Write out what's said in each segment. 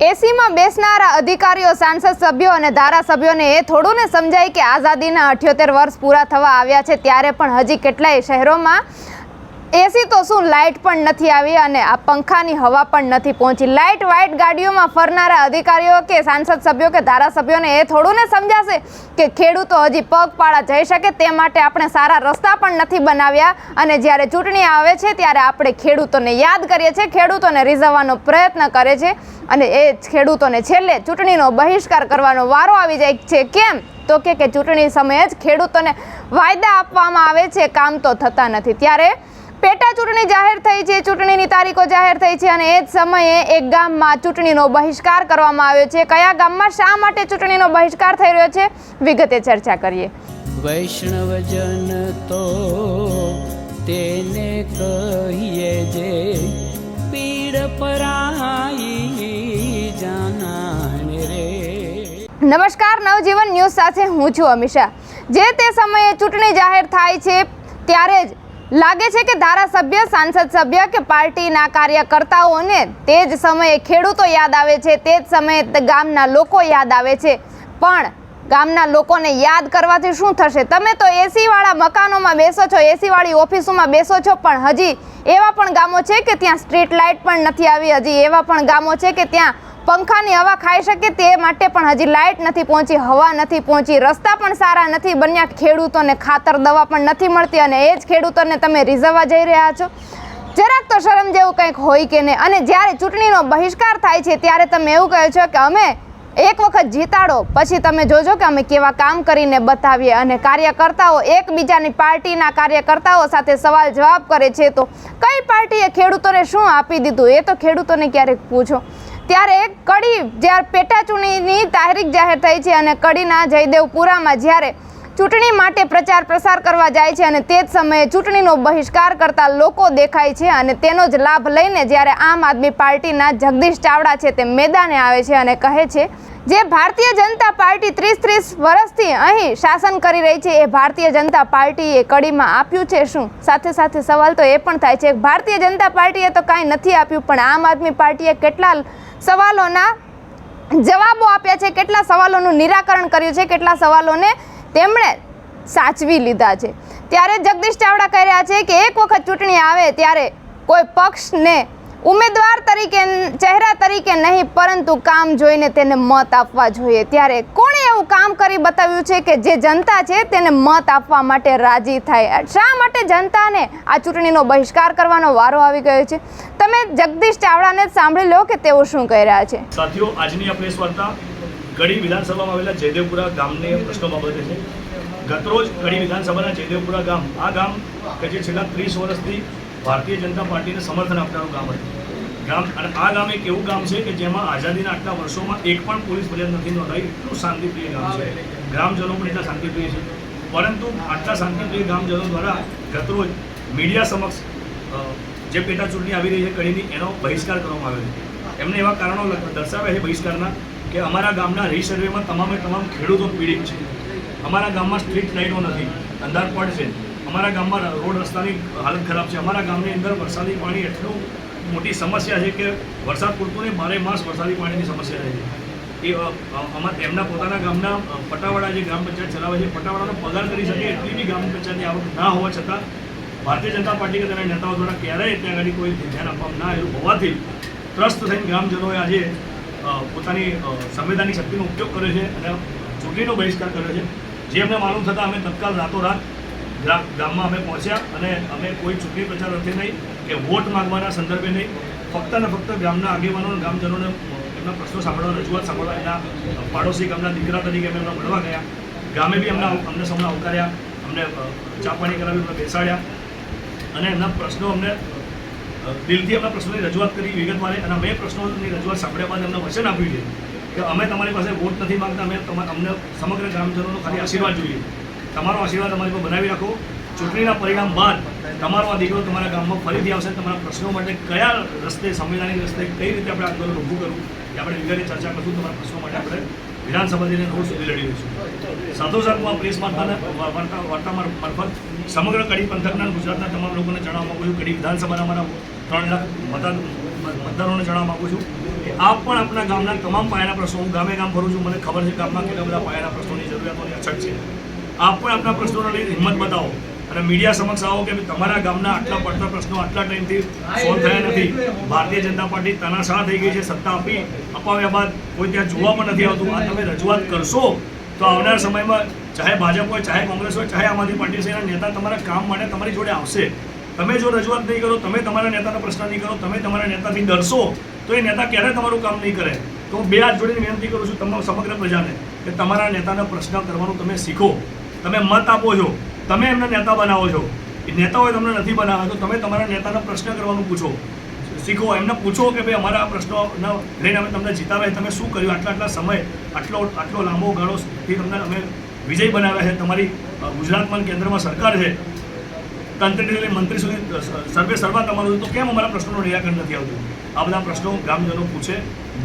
એસીમાં બેસનારા અધિકારીઓ, સાંસદ સભ્યો અને ધારાસભ્યોને એ થોડું ને સમજાય કે આઝાદીના અઠ્યોતેર વર્ષ પૂરા થવા આવ્યા છે, ત્યારે પણ હજી કેટલાય શહેરોમાં એસી તો શું લાઇટ પણ નથી આવી અને આ પંખાની હવા પણ નથી પહોંચી. લાઇટ વાઇટ ગાડીઓમાં ફરનારા અધિકારીઓ કે સાંસદ સભ્યો કે ધારાસભ્યોને એ થોડું ને સમજાશે કે ખેડૂતો હજી પગપાળા જઈ શકે તે માટે આપણે સારા રસ્તા પણ નથી બનાવ્યા. અને જ્યારે ચૂંટણી આવે છે, ત્યારે આપણે ખેડૂતોને યાદ કરીએ છીએ, ખેડૂતોને રીઝવવાનો પ્રયત્ન કરે છે. અને એ ખેડૂતોને છેલ્લે ચૂંટણીનો બહિષ્કાર કરવાનો વારો આવી જાય છે. કેમ? તો કે ચૂંટણી સમયે જ ખેડૂતોને વાયદા આપવામાં આવે છે. કામ તો થતા નથી. ત્યારે પેટા ચૂંટણી જાહેર થઈ છે. ચૂંટણીની તારીખો જાહેર થઈ છે અને એ જ સમયે એક ગામમાં ચૂંટણીનો બહિષ્કાર કરવામાં આવ્યો છે. કયા ગામમાં શા માટે ચૂંટણીનો બહિષ્કાર થઈ રહ્યો છે? વિગતે ચર્ચા કરીએ. વૈષ્ણવજન તો તેને કહીએ જે પીડ પરાઈ જાનાને રે. નમસ્કાર નવજીવન ન્યૂઝ સાથે હું છું અમિષા. જે તે સમયે ચૂંટણી જાહેર થાય છે ત્યારે જ લાગે છે કે ધારાસભ્ય, સાંસદ સભ્ય કે પાર્ટીના કાર્યકર્તાઓને તે જ સમયે ખેડૂતો યાદ આવે છે, તે જ સમયે ગામના લોકો યાદ આવે છે. પણ ગામના લોકોને યાદ કરવાથી શું થશે? તમે તો એસીવાળા મકાનોમાં બેસો છો, એસીવાળી ઓફિસોમાં બેસો છો, પણ હજી એવા પણ ગામો છે કે ત્યાં સ્ટ્રીટ લાઇટ પણ નથી આવી, હજી એવા પણ ગામો છે કે ત્યાં પંખાની હવા ખાઈ શકે તે માટે પણ હજી લાઇટ નથી પહોંચી, હવા નથી પહોંચી, રસ્તા પણ સારા નથી બન્યા. ખેડૂતોને ખાતર દવા પણ નથી મળતી અને એ જ ખેડૂતોને તમે રીઝવવા જઈ રહ્યા છો. જરાક તો શરમ જેવું કંઈક હોય કે નહીં. અને જ્યારે ચૂંટણીનો બહિષ્કાર થાય છે ત્યારે તમે એવું કહો છો કે અમે એક વખત જીતાડો, પછી તમે જોજો કે અમે કેવા કામ કરીને બતાવીએ. અને કાર્યકર્તાઓ એકબીજાની પાર્ટીના કાર્યકર્તાઓ સાથે સવાલ જવાબ કરે છે તો કઈ પાર્ટીએ ખેડૂતોને શું આપી દીધું? એ તો ખેડૂતોને ક્યારેક પૂછો. ત્યારે કડી જ્યારે પેટાચૂંટણીની તારીખ જાહેર થઈ છે અને કડીના જયદેવપુરામાં જ્યારે ચૂંટણી માટે પ્રચાર પ્રસાર કરવા જાય છે અને તે જ સમયે ચૂંટણીનો બહિષ્કાર કરતા લોકો દેખાય છે અને તેનો જ લાભ લઈને જ્યારે આમ આદમી પાર્ટીના જગદીશ ચાવડા છે તે મેદાને આવે છે અને કહે છે, જે ભારતીય જનતા પાર્ટી ત્રીસ ત્રીસ વર્ષથી અહીં શાસન કરી રહી છે, એ ભારતીય જનતા પાર્ટીએ કડીમાં આપ્યું છે શું? સાથે સાથે સવાલ તો એ પણ થાય છે ભારતીય જનતા પાર્ટીએ તો કાંઈ નથી આપ્યું, પણ આમ આદમી પાર્ટીએ કેટલા સવાલોના જવાબો આપ્યા છે, કેટલા સવાલોનું નિરાકરણ કર્યું છે, કેટલા સવાલોને તેમણે સાચવી લીધા છે. ત્યારે જગદીશ ચાવડા કહી રહ્યા છે કે એક વખત ચૂંટણી આવે ત્યારે કોઈ પક્ષને ઉમેદવાર તરીકે ચહેરા તરીકે નહીં, પરંતુ કામ જોઈને તેને મત આપવા જોઈએ. ત્યારે કોણે એવું કામ કરી બતાવ્યું છે કે જે જનતા છે તેને મત આપવા માટે રાજી થાય. શા માટે જનતાને આ ચૂંટણીનો બહિષ્કાર કરવાનો વારો આવી ગયો છે? તમે જગદીશ ચાવડાને સાંભળી લો કે તેઓ શું કહી રહ્યા છે. સાથીઓ, આજની આપણે પ્રેસ ગઢી વિધાનસભામાં આવેલા જયદેવપુરા ગામને પ્રશ્નો બાબતે છે. ગતરોજ ગઢી વિધાનસભાના જયદેવપુરા ગામ, આ ગામ કે જે છેલ્લા ત્રીસ વર્ષથી ભારતીય જનતા પાર્ટીને સમર્થન આપનારું ગામ હતું. ગામ અને આ ગામ એક એવું ગામ છે કે જેમાં આઝાદીના આટલા વર્ષોમાં એક પણ પોલીસ ફરિયાદ નથી નોંધાઈ. એટલું શાંતિપ્રિય ગામ છે. ગ્રામજનો પણ એટલા શાંતિપ્રિય છે. પરંતુ આટલા શાંતિપ્રિય ગામજનો દ્વારા ગતરોજ મીડિયા સમક્ષ જે પેટા ચૂંટણી આવી રહી છે કડીની, એનો બહિષ્કાર કરવામાં આવ્યો છે. એમને એવા કારણો દર્શાવ્યા છે બહિષ્કારના કે અમારા ગામના રીસર્વેમાં તમામે તમામ ખેડૂતો પીડિત છે. અમારા ગામમાં સ્ટ્રીટ લાઇટો નથી અંધારપટ છે. અમારા ગામમાં રોડ રસ્તાની હાલત ખરાબ છે. અમારા ગામની અંદર વરસાદી પાણી એટલું મોટી સમસ્યા છે કે વરસાદ પૂરતું નહીં, બારે માસ વરસાદી પાણીની સમસ્યા રહે છે. એ એમના પોતાના ગામના પટાવાળા જે ગ્રામ પંચાયત ચલાવે છે, પટાવાડાનો પગાર કરી શકે એટલી બી ગ્રામ પંચાયતની આવક ના હોવા છતાં ભારતીય જનતા પાર્ટી કે તેના નેતાઓ દ્વારા ક્યારેય ત્યાં આગળ કોઈ ધ્યાન આપવામાં ના આવ્યું હોવાથી ત્રસ્ત થઈને ગ્રામજનોએ આજે પોતાની સંવેદનની શક્તિનો ઉપયોગ કર્યો છે અને ચૂંટણીનો બહિષ્કાર કર્યો છે. જે અમને માલુમ થતાં અમે તત્કાલ રાતોરાત ગામમાં અમે પહોંચ્યા અને અમે કોઈ ચૂંટણી પ્રચાર અર્થે નહીં કે વોટ માંગવાના સંદર્ભે નહીં. ફક્ત ને ફક્ત ગામના આગેવાનો અને ગામજનોને એમના પ્રશ્નો સાંભળવા, રજૂઆત સાંભળવા એના પાડોશી ગામના દીકરા તરીકે અમે એમને મળવા ગયા. ગામે બી અમને અમને સૌને આવકાર્યા. અમને ચા પાણી કરાવી અમને બેસાડ્યા અને એમના પ્રશ્નો અમને દિલથી એમના પ્રશ્નોની રજૂઆત કરી વિગતવારે અને અમે પ્રશ્નોની રજૂઆત સાંભળ્યા બાદ એમને વચન આપ્યું છે કે અમે તમારી પાસે વોટ નથી માંગતા, અમે અમને સમગ્ર ગ્રામજનોનો ખાલી આશીર્વાદ જોઈએ. તમારો આશીર્વાદ અમારી પર બનાવી રાખો. ચૂંટણીના પરિણામ બાદ તમારો આ દીકરો તમારા ગામમાં ફરીથી આવશે તમારા પ્રશ્નો માટે કયા રસ્તે, સંવિધાનિક રસ્તે કઈ રીતે આપણે આંદોલન ઊભું કરવું, એ આપણે વિગતે ચર્ચા કરશું. તમારા પ્રશ્નો માટે આપણે વિધાનસભાથી રોડ સુધી લડી રહીશું સાથોસાથ હું આ પ્રેસ વાર્તાના વાર્તા વાર્તા માર- મારફત સમગ્ર કડી પંથકના ગુજરાતના તમામ લોકોને જણાવવા માગું છું. કડી વિધાનસભાના અમારા ત્રણ લાખ મતદાન મતદારોને જણાવવા માગું છું કે આપ પણ આપણા ગામના તમામ પાયાના પ્રશ્નો હું ગામે ગામ ભરું છું, મને ખબર છે ગામમાં કેટલા બધા પાયાના પ્રશ્નોની જરૂરિયાતોની અછત છે. આપ પણ આપણા પ્રશ્નોને લઈને હિંમત બતાવો અને મીડિયા સમક્ષ આવો કે તમારા ગામના આટલા પડતા પ્રશ્નો આટલા ટાઈમથી સોલ્વ થયા નથી. ભારતીય જનતા પાર્ટી તનાશાહ થઈ ગઈ છે, સત્તા આપી, અપાવ્યા બાદ કોઈ ત્યાં જોવા પણ નથી આવતું. આ તમે રજૂઆત કરશો તો આવનાર સમયમાં ચાહે ભાજપ હોય, ચાહે કોંગ્રેસ હોય, ચાહે આમ આદમી પાર્ટી છે, એના નેતા તમારા કામ માટે તમારી જોડે આવશે. તમે જો રજૂઆત નહીં કરો, તમે તમારા નેતાનો પ્રશ્ન નહીં કરો, તમે તમારા નેતાથી ડરશો, તો એ નેતા ક્યારે તમારું કામ નહીં કરે? તો બે હાથ જોડીને વિનંતી કરું છું તમામ સમગ્ર પ્રજાને કે તમારા નેતાનો પ્રશ્ન કરવાનું તમે શીખો. તમે મત આપો છો. તમે એમને નેતા બનાવો છો. એ નેતાઓએ તમને નથી બનાવ્યા, તો તમે તમારા નેતાનો પ્રશ્ન કરવાનું પૂછો. શીખો, એમને પૂછો કે ભાઈ અમારા આ પ્રશ્નોને લઈને અમે તમને જીતાવે તમે શું કર્યું? આટલા આટલા સમય, આટલો આટલો લાંબો ગાળોથી તમને અમે વિજય બનાવ્યા છે. તમારી ગુજરાતમાં કેન્દ્રમાં સરકાર છે. તંત્રથી મંત્રી સુધી સર્વે સર્વા તમારું તો કેમ અમારા પ્રશ્નોનું નિરાકરણ નથી આવતું? આ બધા પ્રશ્નો ગ્રામજનો પૂછે,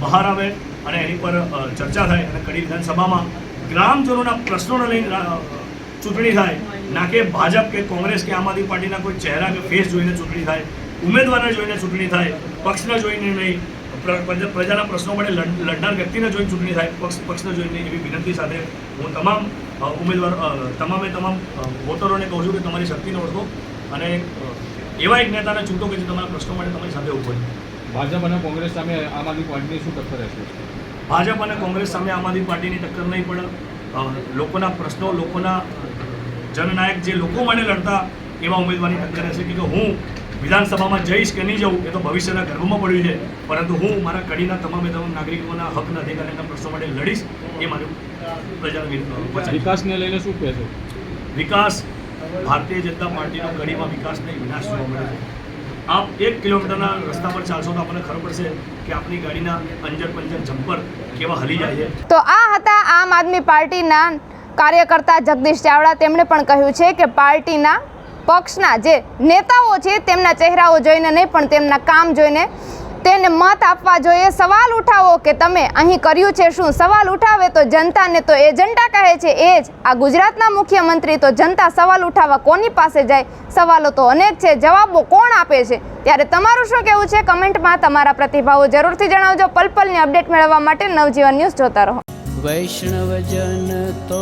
બહાર આવે અને એની પર ચર્ચા થાય અને કડી વિધાનસભામાં ગ્રામજનોના પ્રશ્નોને લઈને ચૂંટણી થાય. ના કે ભાજપ કે કોંગ્રેસ કે આમ આદમી પાર્ટીના કોઈ ચહેરા કે ફેસ જોઈને ચૂંટણી થાય, ઉમેદવારને જોઈને ચૂંટણી થાય, પક્ષને જોઈને નહીં. પ્રજાના પ્રશ્નો માટે લડનાર વ્યક્તિને જોઈને ચૂંટણી થાય પક્ષ પક્ષને જોઈને એવી વિનંતી સાથે હું તમામ ઉમેદવાર તમામે તમામ વોટરોને કહું છું કે તમારી શક્તિને ઓળખો અને એવા એક નેતાને ચૂંટો કે જે તમારા પ્રશ્નો માટે તમારી સાથે ઊભો ભાજપ અને કોંગ્રેસ સામે આમ આદમી પાર્ટીની શું ટક્કર રહેશે? ભાજપ અને કોંગ્રેસ સામે આમ આદમી પાર્ટીની ટક્કર નહીં પણ લોકોના પ્રશ્નો લોકોના જનનાયક જે લોકો માટે લડતા એવા ઉમેદવારની ટક્કર રહેશે. કે હું વિધાનસભામાં જઈશ કે નહીં જવું એ તો ભવિષ્યના ગર્ભમાં પડ્યું છે. પરંતુ હું મારા કડીના તમામે તમામ નાગરિકોના હકના અધિકારીના પ્રશ્નો માટે લડીશ એ મારું છે. વિકાસને લઈને શું કહેશો? વિકાસ ભારતીય જનતા પાર્ટીનો કડીમાં વિકાસ નહીં વિનાશ જોવા મળે છે. આપ એક કિલોમીટરના રસ્તા પર ચાલશો તો આપણને ખબર પડશે કે આપણી ગાડીના અંજર પંજર જમ્પર કેવા હલી જાય છે. તો આ હતા આમ આદમી પાર્ટીના કાર્યકર્તા જગદીશ ચાવડા. તેમણે પણ કહ્યું છે કે પાર્ટીના પક્ષના જે નેતાઓ છે, તેમના ચહેરાઓ જોઈને નહીં, પણ તેમના કામ જોઈને તેને મત આપવા જોઈએ. સવાલ ઉઠાવો કે તમે અહીં કર્યું છે શું? સવાલ ઉઠાવે તો જનતાને તો એજન્ડા કહે છે, એ જ. આ ગુજરાતના મુખ્યમંત્રી તો જનતા સવાલ ઉઠાવવા કોની પાસે જાય? સવાલો તો અનેક છે. જવાબો કોણ આપે છે? ત્યારે તમારું શું કહેવું છે? કમેન્ટમાં તમારા પ્રતિભાવો જરૂરથી જણાવજો. પલપલની અપડેટ મેળવવા માટે નવજીવન ન્યૂઝ જોતા રહો. વૈષ્ણવજન તો